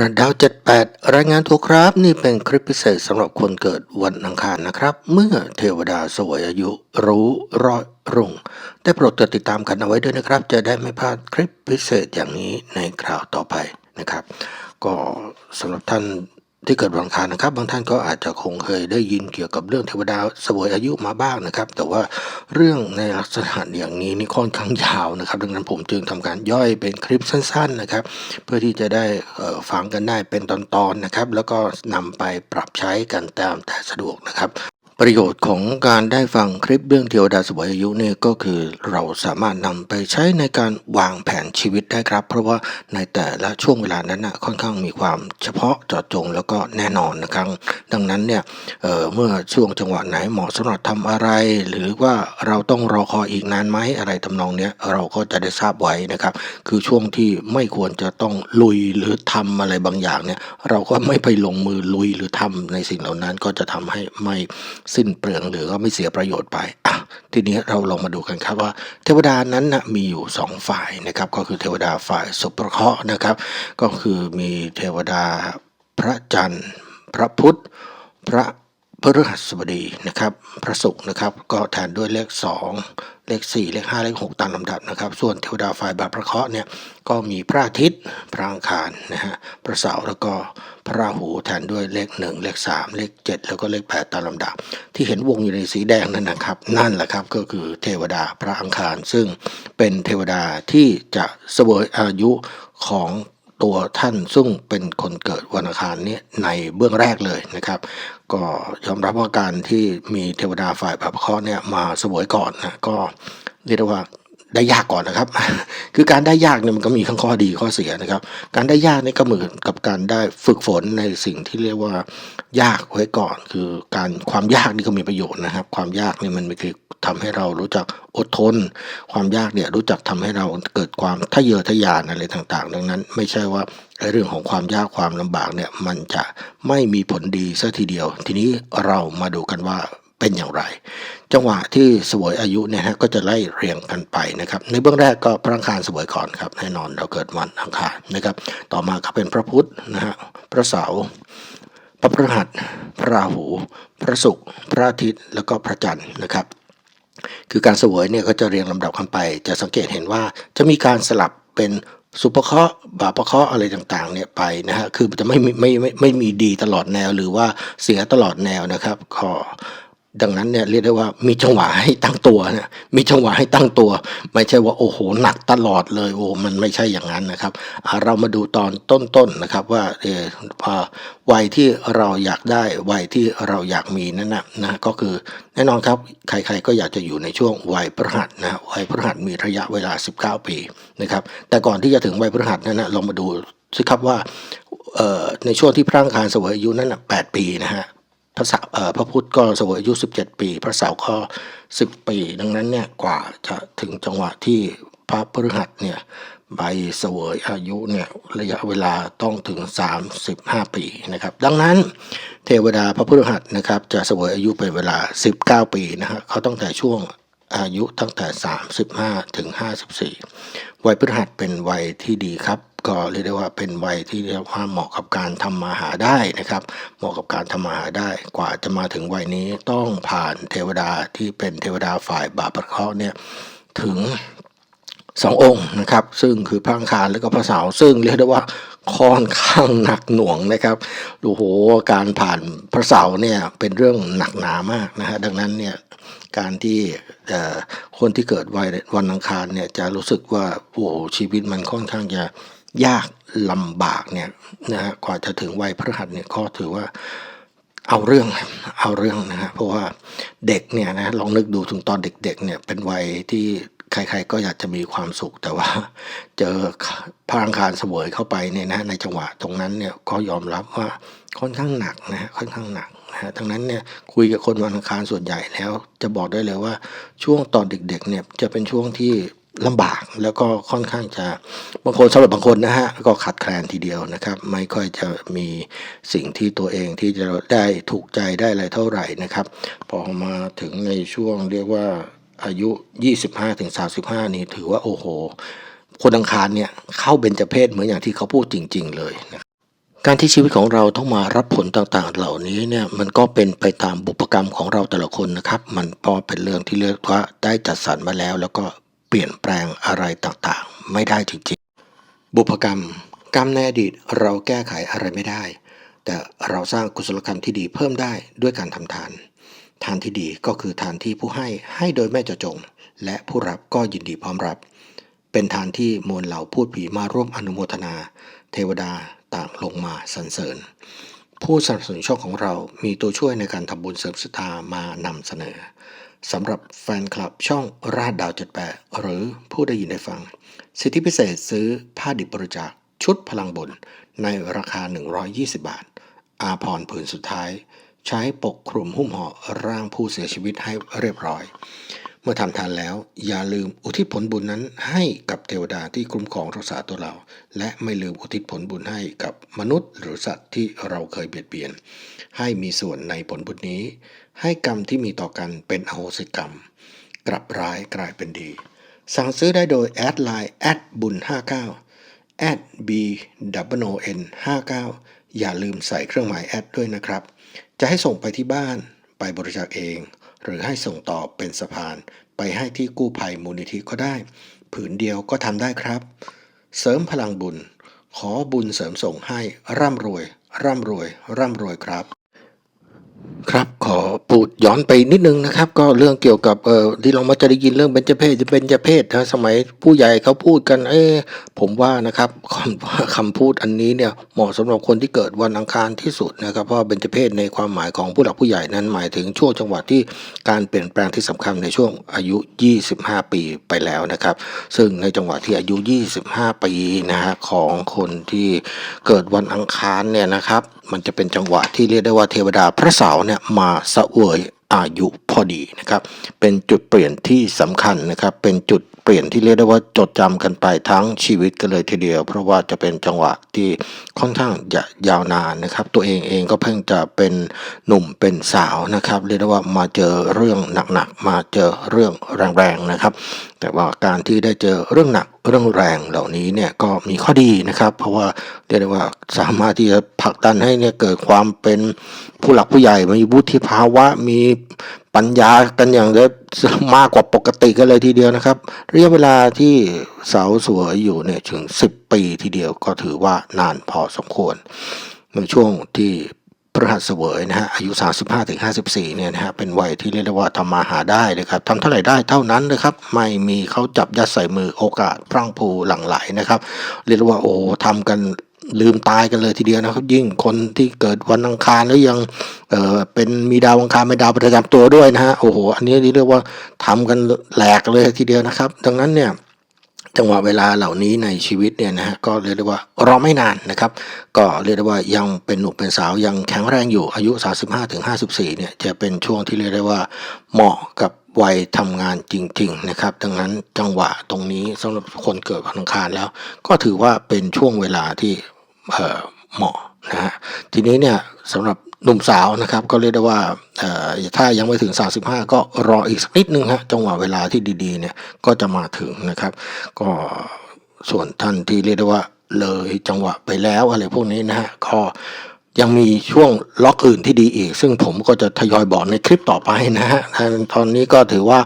ระดาว 78 รายงานตัวครับ นี่เป็นคลิปพิเศษสำหรับคนเกิดวันอังคารนะครับ เมื่อเทวดาสวยอายุรู้รอยรุ่ง ได้โปรดกดติดตามกันเอาไว้ด้วยนะครับ จะได้ไม่พลาดคลิปพิเศษอย่างนี้ในคราวต่อไปนะครับ ก็สำหรับท่าน ที่เกิดวันอังคานนะครับ บางท่านก็อาจจะคงเคยได้ยินเกี่ยวกับเรื่องเทวดาเสวยอายุมาบ้างนะครับ แต่ว่าเรื่องในลักษณะอย่างนี้นี่ค่อนข้างยาวนะครับ ดังนั้นผมจึงทำการย่อยเป็นคลิปสั้น ๆนะครับ เพื่อที่จะได้ฟังกันได้เป็นตอนๆนะครับ แล้วก็นำไปปรับใช้กันตามแต่สะดวกนะครับ ประโยชน์ของการได้ฟังคลิปเรื่องเทวดาสวยอายุเนี่ยก็คือเราสามารถนำไปใช้ในการวางแผนชีวิตได้ครับ เพราะว่าในแต่ละช่วงเวลานั้นนะค่อนข้างมีความเฉพาะเจาะจงแล้วก็แน่นอนนะครับ ดังนั้นเนี่ยเเมื่อช่วงจังหวะไหนเหมาะสำหรับทำอะไร หรือว่าเราต้องรอคอยอีกนานไหมอะไรทำนองเนี้ยเราก็จะได้ทราบไว้นะครับ คือช่วงที่ไม่ควรจะต้องลุยหรือทำอะไรบางอย่างเนี่ยเราก็ไม่ไปลงมือลุยหรือทำในสิ่งเหล่านั้นก็จะทำให้ไม่สิ้นเปลืองหรือก็ไม่เสียประโยชน์ไปอะทีนี้เราลองมาดูกันครับว่า เทวดานั้นนะมีอยู่สองฝ่ายนะครับ ก็คือเทวดาฝ่ายสุประเคราะห์นะครับ ก็คือมีเทวดาพระจันทร์ พระพุธพระ พฤหัสบดีนะครับพระศุกร์นะครับก็แทนด้วยเลข 2 เลข 4 เลข 5 เลข 6 ตามลำดับนะครับ ส่วนเทวดาฝ่ายบาปพระเคราะห์เนี่ยก็มีพระอาทิตย์ พระอังคารนะฮะพระเสาร์แล้วก็พระราหูแทนด้วยเลข 1 เลข 3 เลข 7 แล้วก็เลข 8 ตามลำดับ ที่เห็นวงอยู่ในสีแดงนั่นนะครับ นั่นแหละครับก็คือเทวดาพระอังคาร ซึ่งเป็นเทวดาที่จะเสวยอายุของ ตัวท่านซึ่งเป็นคนเกิดวันอังคารเนี้ในเบื้องแรกเลยนะครับ ก็ยอมรับว่าการที่มีเทวดาฝ่ายบาปเคระห์เนี่ยมาสวยก่อนนะก็เรียกว่าได้ยากก่อนนะครับ คือการได้ยากเนี่ยมันก็มีทั้งข้อดีข้อเสียนะครับ การได้ยากนี่ก็เหมือนกับการได้ฝึกฝนในสิ่งที่เรียกว่ายากไว้ก่อน คือการความยากนี่ก็มีประโยชน์นะครับ ความยากนี่มันคือ ทำให้เรารู้จักอดทน ความยากเนี่ยรู้จักทำให้เราเกิดความทะเยอทะยานอะไรต่างๆ ดังนั้น ไม่ใช่ว่าเรื่องของความยากความลำบากเนี่ยมันจะไม่มีผลดีซะทีเดียว ทีนี้เรามาดูกันว่าเป็นอย่างไร จังหวะที่เสวยอายุเนี่ยฮะก็จะไล่เรียงกันไปนะครับ ในเบื้องแรกก็พระอังคารเสวยก่อนครับแน่นอนเราเกิดวันอังคารนะครับ ต่อมาก็เป็นพระพุธนะฮะพระเสาร์พระพฤหัส พระราหู พระศุกร์ พระอาทิตย์ แล้วก็พระจันทร์นะครับ คือการเสวยเนี่ยก็จะเรียงลำดับกันไป จะสังเกตเห็นว่าจะมีการสลับเป็นสุภเคราะห์บาปเคราะห์อะไรต่างๆเนี่ยไปนะฮะคือจะไม่ไม่ไม่ไม่ไม่มีดีตลอดแนวหรือว่าเสียตลอดแนวนะครับขอ ดังนั้นเนี่ยเรียกได้ว่ามีจังหวะให้ตั้งตัวนะมีจังหวะให้ตั้งตัว ไม่ใช่ว่าโอ้โหหนักตลอดเลยโอ้มันไม่ใช่อย่างนั้นนะครับเรามาดูตอนต้นๆนะครับว่าเออวัยที่เราอยากได้วัยที่เราอยากมีนั่นนะนะก็คือแน่นอนครับใครๆก็อยากจะอยู่ในช่วงวัยพฤหัสนะวัยพฤหัสมีระยะเวลา 19 ปีนะครับแต่ก่อนที่จะถึงวัยพฤหัสนั้นนะลองมาดูสิครับว่าในช่วงที่พระอังคารเสวยอายุนั้นนะ8ปีนะฮะ พระสาเออพระพุทธก็เสวยอายุ 17 ปี พระสาวก็ 10 ปี ดังนั้นเนี่ยกว่าจะถึงจังหวะที่พระพฤหัสเนี่ยใบเสวยอายุเนี่ยระยะเวลาต้องถึง 35 ปีนะครับ ดังนั้นเทวดาพระพฤหัสนะครับจะเสวยอายุเป็นเวลา 19 ปีนะฮะเขาตั้งแต่ช่วง อายุตั้งแต่ 35 ถึง 54 วัยพฤหัสเป็นวัยที่ดีครับ ก็เรียกได้ว่าเป็นวัยที่เรียกว่าเหมาะกับการทำมาหาได้นะครับ เหมาะกับการทำมาหาได้ กว่าจะมาถึงวัยนี้ต้องผ่านเทวดาที่เป็นเทวดาฝ่ายบาปประเคราะห์เนี่ยถึงสององค์นะครับ ซึ่งคือพระอังคารและก็พระเสาร์ซึ่งเรียกได้ว่า ค่อนข้างหนักหน่วงนะครับโอ้โหการผ่านพระเสาร์เนี่ยเป็นเรื่องหนักหนามากนะฮะดังนั้นเนี่ยการที่คนที่เกิดวัยวันอังคารเนี่ยจะรู้สึกว่าโอ้โหชีวิตมันค่อนข้างจะยากลำบากเนี่ยนะฮะกว่าจะถึงวัยพฤหัสเนี่ยก็ถือว่าเอาเรื่องเอาเรื่องนะฮะเพราะว่าเด็กเนี่ยนะลองนึกดูถึงตอนเด็กๆเนี่ยเป็นวัยที่ ใครๆก็อยากจะมีความสุข แต่ว่าเจอพลังคารเสวยเข้าไปเนี่ยนะในจังหวะตรงนั้นเนี่ยก็ยอมรับว่าค่อนข้างหนักนะฮะค่อนข้างหนักนะฮะดังนั้นเนี่ยคุยกับคนวันอังคารส่วนใหญ่แล้ว จะบอกได้เลยว่าช่วงตอนเด็กๆเนี่ยจะเป็นช่วงที่ลำบากแล้วก็ค่อนข้างจะบางคนสำหรับบางคนนะฮะก็ขาดแคลนทีเดียวนะครับ ไม่ค่อยจะมีสิ่งที่ตัวเองที่จะได้ถูกใจได้อะไรเท่าไหร่นะครับ พอมาถึงในช่วงเรียกว่า อายุ 25-35 นี่ถือว่าโอ้โห คนอังคารเนี่ยเข้าเบญจเพศเหมือนอย่างที่เขาพูดจริง ๆ เลยนะครับการที่ชีวิตของเราต้องมารับผลต่างๆ เหล่านี้เนี่ยมันก็เป็นไปตามบุพกรรมของเราแต่ละคนนะครับ มันก็เป็นเรื่องที่เรียกว่าได้จัดสรรมาแล้ว แล้วก็เปลี่ยนแปลงอะไรต่างๆ ไม่ได้จริงๆ บุพกรรม กรรมในอดีตเราแก้ไขอะไรไม่ได้ แต่เราสร้างกุศลกรรมที่ดีเพิ่มได้ด้วยการทำทาน ทานที่ดีก็คือทานที่ผู้ให้ให้โดยไม่เจาะจง และผู้รับก็ยินดีพร้อมรับ เป็นทานที่มวลเหล่าพูดผีมาร่วมอนุโมทนา เทวดาต่างลงมาสรรเสริญ ผู้สนับสนุนช่องของเรามีตัวช่วยในการทำบุญเสริมศรัทธามานำเสนอสำหรับแฟนคลับช่องราดดาวจัดแปดหรือผู้ได้ยินได้ฟัง สิทธิพิเศษซื้อผ้าดิบบริจาคชุดพลังบุญในราคา 120 บาท อาพรผืนสุดท้าย ใช้ปกคลุมหุ้มห่อร่างผู้เสียชีวิตให้เรียบร้อย เมื่อทำทานแล้วอย่าลืมอุทิศผลบุญนั้นให้กับเทวดาที่คุ้มครองรักษาตัวเรา และไม่ลืมอุทิศผลบุญให้กับมนุษย์ หรือสัตว์ที่เราเคยเบียดเบียน ให้มีส่วนในผลบุญนี้ ให้กรรมที่มีต่อกันเป็นอโหสิกรรม กลับร้ายกลายเป็นดี สั่งซื้อได้โดยแอดไลน์แอดบุญ59แอด b w o n 59อย่าลืมใส่เครื่องหมายแอดด้วยนะครับ จะให้ส่งไปที่บ้านไปบริจาคเอง หรือให้ส่งต่อเป็นสะพาน ไปให้ที่กู้ภัยมูลนิธิก็ได้ ผืนเดียวก็ทำได้ครับ เสริมพลังบุญ ขอบุญเสริมส่งให้ร่ำรวย ร่ำรวย ร่ำรวยครับ ครับขอพูดย้อนไปนิดนึงนะครับ ก็เรื่องเกี่ยวกับเอ่อที่เรามาจะได้ยินเรื่องเบญจเพศเบญจเพศนะสมัยผู้ใหญ่เขาพูดกัน เอ๊ะผมว่านะครับคำคำพูดอันนี้เนี่ยเหมาะสำหรับคนที่เกิดวันอังคารที่สุดนะครับเพราะเบญจเพศในความหมายของผู้หลักผู้ใหญ่นั้นหมายถึงช่วงจังหวะที่การเปลี่ยนแปลงที่สำคัญในช่วงอายุ 25 ปีไปแล้วนะครับ ซึ่งในจังหวะที่อายุ 25 ปีนะฮะของคนที่เกิดวันอังคารเนี่ยนะครับมันจะเป็นจังหวะที่เรียกได้ว่าเทวดาพระเสาร์เนี่ยมาเสวยอายุพอดีนะครับ เป็นจุดเปลี่ยนที่สำคัญนะครับ เป็นจุดเปลี่ยนที่เรียกได้ว่าจดจำกันไปทั้งชีวิตกันเลยทีเดียว เพราะว่าจะเป็นจังหวะที่ค่อนข้างจะยาวนานนะครับ ตัวเองเองก็เพิ่งจะเป็นหนุ่มเป็นสาวนะครับ เรียกได้ว่ามาเจอเรื่องหนักๆ มาเจอเรื่องแรงๆนะครับ แต่ว่าการที่ได้เจอเรื่องหนักเรื่องแรงเหล่านี้เนี่ยก็มีข้อดีนะครับ เพราะว่าเรียกได้ว่าสามารถที่จะผลักดันให้เนี่ยเกิดความเป็นผู้หลักผู้ใหญ่มีวุฒิภาวะมีปัญญากันอย่างเดียวมากกว่าปกติกันเลยทีเดียวนะครับระยะเวลาที่สาวสวยอยู่เนี่ยถึง 10 ปีทีเดียวก็ถือว่านานพอสมควรในช่วงที่ พระหัสเสวยนะฮะอายุ 35ถึง54เนี่ยนะฮะเป็นวัยที่เรียกได้ว่าทำมาหาได้เลยครับทำเท่าไหร่ได้เท่านั้นนะครับไม่มีเขาจับยัดใส่มือโอกาสพรั่งพรูหลั่งไหลนะครับ เรียกว่าโอ้ทำกันลืมตายกันเลยทีเดียวนะครับ ยิ่งคนที่เกิดวันอังคารแล้วยังเออเป็นมีดาวอังคารเป็นดาวประจำตัวด้วยนะฮะโอ้โหอันนี้เรียกว่าทำกันแหลกเลยทีเดียวนะครับ ดังนั้นเนี่ย จังหวะเวลาเหล่านี้ในชีวิตเนี่ยนะฮะก็เรียกได้ว่ารอไม่นานนะครับ ก็เรียกได้ว่ายังเป็นหนุ่มเป็นสาวยังแข็งแรงอยู่อายุ 35ถึง54เนี่ยจะเป็นช่วงที่เรียกได้ว่าเหมาะกับวัยทำงานจริง ๆ นะครับ ดังนั้นจังหวะตรงนี้สำหรับคนเกิดวันอังคารแล้ว ก็ถือว่าเป็นช่วงเวลาที่เเหมาะนะฮะทีนี้เนี่ยสำหรับ หนุ่มสาวนะครับ ก็เรียกได้ว่าถ้ายังไม่ถึง 35 ก็รออีกสักนิดนึงฮะจังหวะเวลาที่ดีๆเนี่ยก็จะมาถึงนะครับ ก็ส่วนท่านที่เรียกได้ว่าเลยจังหวะไปแล้วอะไรพวกนี้นะฮะก็ยังมีช่วงล็อกอื่นที่ดีอีก ซึ่งผมก็จะทยอยบอกในคลิปต่อไปนะฮะตอนนี้ก็ถือว่า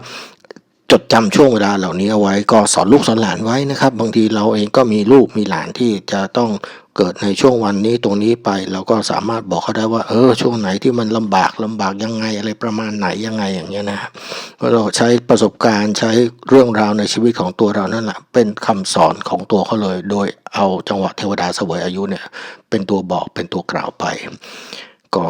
จดจำช่วงเวลาเหล่านี้เอาไว้ก็สอนลูกสอนหลานไว้นะครับ บางทีเราเองก็มีลูกมีหลานที่จะต้องเกิดในช่วงวันนี้ตรงนี้ไปเราก็สามารถบอกเขาได้ว่า เออ ช่วงไหนที่มันลำบากลำบากยังไงอะไรประมาณไหนยังไงอย่างเงี้ยนะครับเราใช้ประสบการณ์ใช้เรื่องราวในชีวิตของตัวเรานั่นแหละเป็นคำสอนของตัวเขาเลย โดยเอาจังหวะเทวดาเสวยอายุเนี่ย เป็นตัวบอกเป็นตัวกล่าวไป ก็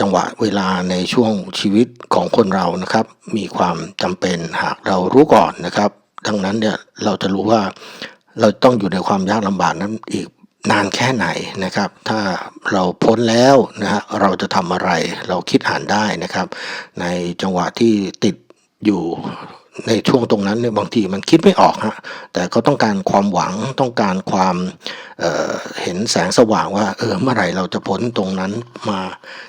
จังหวะเวลาในช่วงชีวิตของคนเรานะครับ มีความจำเป็นหากเรารู้ก่อนนะครับ ดังนั้นเนี่ยเราจะรู้ว่าเราต้องอยู่ในความยากลำบากนั้นอีกนานแค่ไหนนะครับ ถ้าเราพ้นแล้วนะฮะเราจะทำอะไรเราคิดอ่านได้นะครับ ในจังหวะที่ติดอยู่ ในช่วงตรงนั้นเนี่ยบางทีมันคิดไม่ออกฮะแต่เขาต้องการความหวังต้องการความเเห็นแสงสว่างว่าเออเมื่อไหร่เราจะพ้นตรงนั้นมา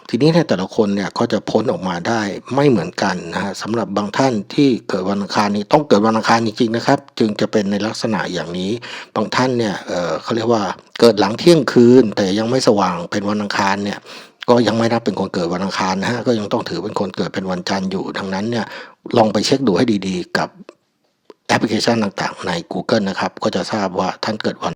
ทีนี้เนี่ยแต่ละคนเนี่ยก็จะพ้นออกมาได้ไม่เหมือนกันนะฮะสำหรับบางท่านที่เกิดวันอังคารนี้ต้องเกิดวันอังคารจริงๆนะครับ จึงจะเป็นในลักษณะอย่างนี้บางท่านเนี่ยเเขาเรียกว่าเกิดหลังเที่ยงคืน แต่ยังไม่สว่างเป็นวันอังคารเนี่ยก็ยังไม่นับเป็นคนเกิดวันอังคารนะฮะก็ยังต้องถือเป็นคนเกิดเป็นวันจันทร์อยู่ดังนั้นเนี่ย ลองไปเช็คดูให้ดีๆ กับแอปพลิเคชันต่างๆ ใน Google นะครับ ก็จะทราบว่าท่านเกิดวัน